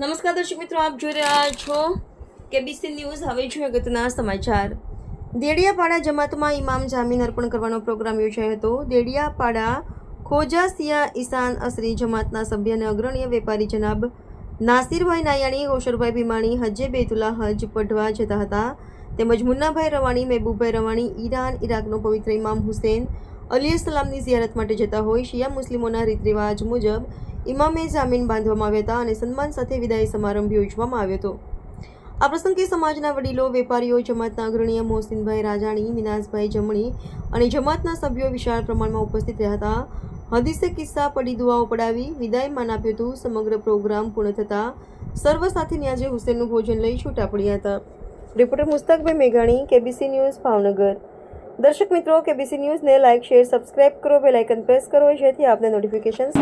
નમસ્કાર દર્શક મિત્રો, આપ જોઈ રહ્યા છો કેબીસી ન્યૂઝ. હવે જોઈએ અગત્યના સમાચાર. દેડિયાપાડા જમાતમાં ઇમામ જામીન અર્પણ કરવાનો પ્રોગ્રામ યોજાયો હતો. દેડિયાપાડા ખોજાસિયા ઈશાન અસરી જમાતના સભ્ય અને અગ્રણીય વેપારી જનાબ નાસિરભાઈ નાયાણી હોશરભાઈ ભીમાણી, હજે બેતુલા હજ પઢવા જતા હતા. તેમજ મુન્નાભાઈ રવાણી, મહેબૂબભાઈ રવાણી, ઈરાન ઇરાકનો પવિત્ર ઇમામ હુસેન અલી સલામની ઝિયારત માટે જતા હોય. શિયા મુસ્લિમોના રીત રિવાજ મુજબ ઇમામે જામીન બાંધવામાં આવ્યા હતા અને સન્માન સાથે વિદાય સમારંભ યોજવામાં આવ્યો હતો. આ પ્રસંગે સમાજના વડીલો, વેપારીઓ, જમાતના અગ્રણીય મોહસિનભાઈ રાજાણી, મિનાસભાઈ જમણી અને જમાતના સભ્યો વિશાળ પ્રમાણમાં ઉપસ્થિત રહ્યા હતા. હદીસે કિસ્સા પડી દુઆઓ પડાવી વિદાય માન આપ્યું હતું. સમગ્ર પ્રોગ્રામ પૂર્ણ થતાં સર્વ સાથે ન્યાજે હુસેનનું ભોજન લઈ છૂટા પડ્યા હતા. રિપોર્ટર મુસ્તકભાઈ મેઘાણી, કેબીસી ન્યૂઝ, ભાવનગર. દર્શક મિત્રો, કેબીસી ન્યૂઝને લાઇક, શેર, સબસ્ક્રાઇબ કરો, બેલ આઇકન પ્રેસ કરો, જેથી આપને નોટિફિકેશન